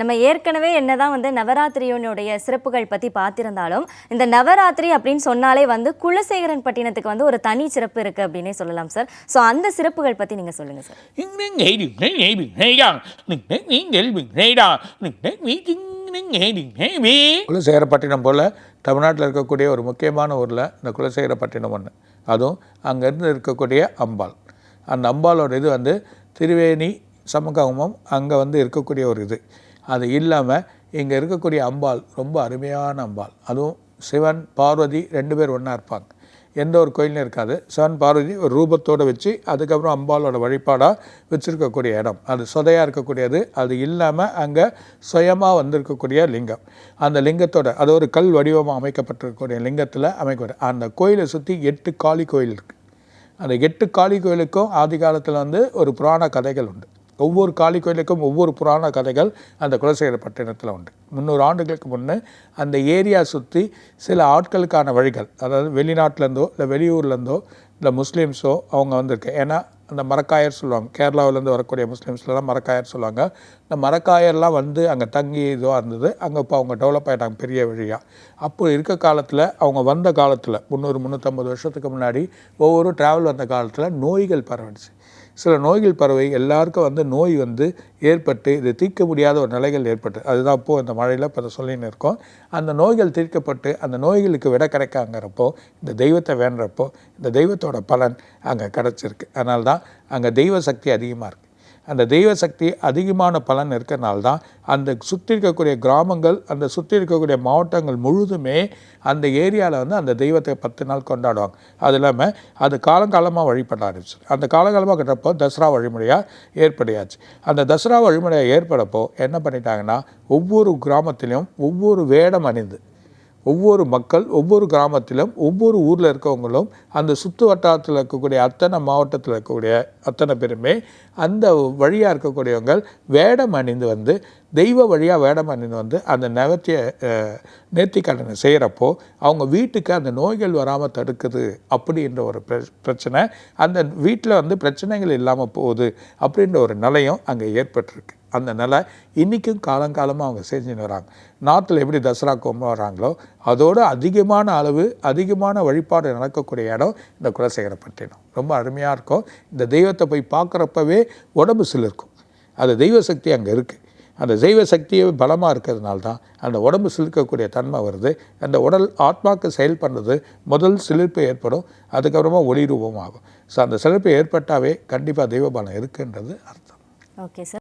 நம்ம ஏற்கனவே என்னதான் வந்து நவராத்திரியோனுடைய சிறப்புகள் பற்றி பார்த்திருந்தாலும் இந்த நவராத்திரி அப்படின்னு சொன்னாலே வந்து குலசேகரன் பட்டினத்துக்கு வந்து ஒரு தனி சிறப்பு இருக்குது அப்படின்னே சொல்லலாம் சார். ஸோ அந்த சிறப்புகள் பற்றி நீங்கள் சொல்லுங்கள் சார். குலசேகரப்பட்டினம் போல் தமிழ்நாட்டில் இருக்கக்கூடிய ஒரு முக்கியமான ஊரில் இந்த குலசேகரப்பட்டினம் ஒன்று அதுவும் அங்கேருந்து இருக்கக்கூடிய அம்பாள். அந்த அம்பாளோட இது வந்து திருவேணி சமகமும் அங்கே வந்து இருக்கக்கூடிய ஒரு இது. அது இல்லாமல் இங்கே இருக்கக்கூடிய அம்பாள் ரொம்ப அருமையான அம்பாள். அதுவும் சிவன் பார்வதி ரெண்டு பேர் ஒன்றா இருப்பாங்க. எந்த ஒரு கோயிலும் இருக்காது. சிவன் பார்வதி ஒரு ரூபத்தோடு வச்சு அதுக்கப்புறம் அம்பாலோட வழிபாடாக வச்சுருக்கக்கூடிய இடம். அது சொதையாக இருக்கக்கூடியது. அது இல்லாமல் அங்கே சுயமாக வந்திருக்கக்கூடிய லிங்கம். அந்த லிங்கத்தோட அது ஒரு கல் வடிவமாக அமைக்கப்பட்டிருக்கக்கூடிய லிங்கத்தில் அமைக்க அந்த கோயிலை சுற்றி எட்டு காளி கோயில் இருக்குது அந்த எட்டு காளி கோயிலுக்கும் ஆதி காலத்தில் வந்து ஒரு புராண கதைகள் உண்டு. ஒவ்வொரு காளி கோயிலுக்கும் ஒவ்வொரு புராண கதைகள் அந்த குலசேகர பட்டினத்தில் உண்டு. முந்நூறு ஆண்டுகளுக்கு முன்னே அந்த ஏரியா சுற்றி சில ஆட்களுக்கான வழிகள் அதாவது வெளிநாட்டிலேருந்தோ இல்லை வெளியூர்லேருந்தோ இல்லை முஸ்லீம்ஸோ அவங்க வந்திருக்கு. ஏன்னா அந்த மரக்காயர் சொல்லுவாங்க கேரளாவிலேருந்து வரக்கூடிய முஸ்லீம்ஸ்லாம் மரக்காயர் சொல்லுவாங்க. இந்த மரக்காயர்லாம் வந்து அங்கே தங்கி இதுவாக இருந்தது. அங்கே இப்போ அவங்க டெவலப் ஆகிட்டாங்க பெரிய வழியாக அப்போ இருக்க காலத்தில் அவங்க வந்த காலத்தில் முந்நூறு முந்நூற்றம்பது வருஷத்துக்கு முன்னாடி ஒவ்வொரு ட்ராவல் வந்த காலத்தில் நோய்கள் பரவிடுச்சு. சில நோய்கள் பறவை எல்லாருக்கும் வந்து நோய் வந்து ஏற்பட்டு இது தீர்க்க முடியாத ஒரு நிலைகள் ஏற்பட்டு அதுதான் அப்போது இந்த மழையில் இப்போ அதை சொல்லின்னு இருக்கோம். அந்த நோய்கள் தீர்க்கப்பட்டு அந்த நோய்களுக்கு விட கிடைக்காங்கிறப்போ இந்த தெய்வத்தை வேண்டுறப்போ இந்த தெய்வத்தோட பலன் அங்கே கிடச்சிருக்கு. அதனால தான் அங்கே தெய்வ சக்தி அதிகமாக இருக்குது அந்த தெய்வ சக்தி அதிகமான பலன் இருக்கிறனால தான் அந்த சுற்றி இருக்கக்கூடிய கிராமங்கள் அந்த சுற்றி இருக்கக்கூடிய மாவட்டங்கள் முழுதுமே அந்த ஏரியாவில் வந்து அந்த தெய்வத்தை பத்து நாள் கொண்டாடுவாங்க. அது இல்லாமல் அது காலங்காலமாக வழிபட ஆரம்பிச்சு அந்த காலங்காலமாக கட்டப்போ தசரா வழிமுறையாக ஏற்படையாச்சு. அந்த தசரா வழிமுறையாக ஏற்படப்போ என்ன பண்ணிட்டாங்கன்னா ஒவ்வொரு கிராமத்திலையும் ஒவ்வொரு வேடம் அணிந்து ஒவ்வொரு மக்கள் ஒவ்வொரு கிராமத்திலும் ஒவ்வொரு ஊரில் இருக்கவங்களும் அந்த சுற்று வட்டாரத்தில் இருக்கக்கூடிய அத்தனை மாவட்டத்தில் இருக்கக்கூடிய அத்தனை பேருமே அந்த வழியாக இருக்கக்கூடியவங்க வேடம் அணிந்து வந்து தெய்வ வழியாக வேடம் அணிந்து வந்து அந்த நவத்திய நேர்த்திக்கடனை செய்கிறப்போ அவங்க வீட்டுக்கு அந்த நோய்கள் வராமல் தடுக்குது அப்படின்ற ஒரு பிர- பிரச்சனை அந்த வீட்டில் வந்து பிரச்சனைகள் இல்லாமல் போகுது அப்படின்ற ஒரு நிலையம் அங்கே ஏற்பட்டிருக்கு. அந்த நிலை இன்றைக்கும் காலங்காலமாக அவங்க செஞ்சுன்னு வராங்க. நார்த்தில் எப்படி தசரா கொண்டாடுறாங்களோ அதோட அதிகமான அளவு அதிகமான வழிபாடு நடக்கக்கூடிய இடம் இந்த குலசேகரப்பட்டினம். ரொம்ப அருமையாக இருக்கும். இந்த தெய்வத்தை போய் பார்க்குறப்பவே உடம்பு சிலிர்க்கும். அது தெய்வ சக்தி அங்கே இருக்குது அந்த தெய்வ சக்தியே பலமாக இருக்கிறதுனால தான் அந்த உடம்பு சிலிர்க்கக்கூடிய தன்மை வருது. அந்த உடல் ஆத்மாக்கு செயல்படுறது முதல் சிலிர்ப்பு ஏற்படும். அதுக்கப்புறமா ஒளி ரூபமாகும். ஸோ அந்த சிலிர்ப்பு ஏற்பட்டாவே கண்டிப்பாக தெய்வ பலம் இருக்குன்றது அர்த்தம். Okay sir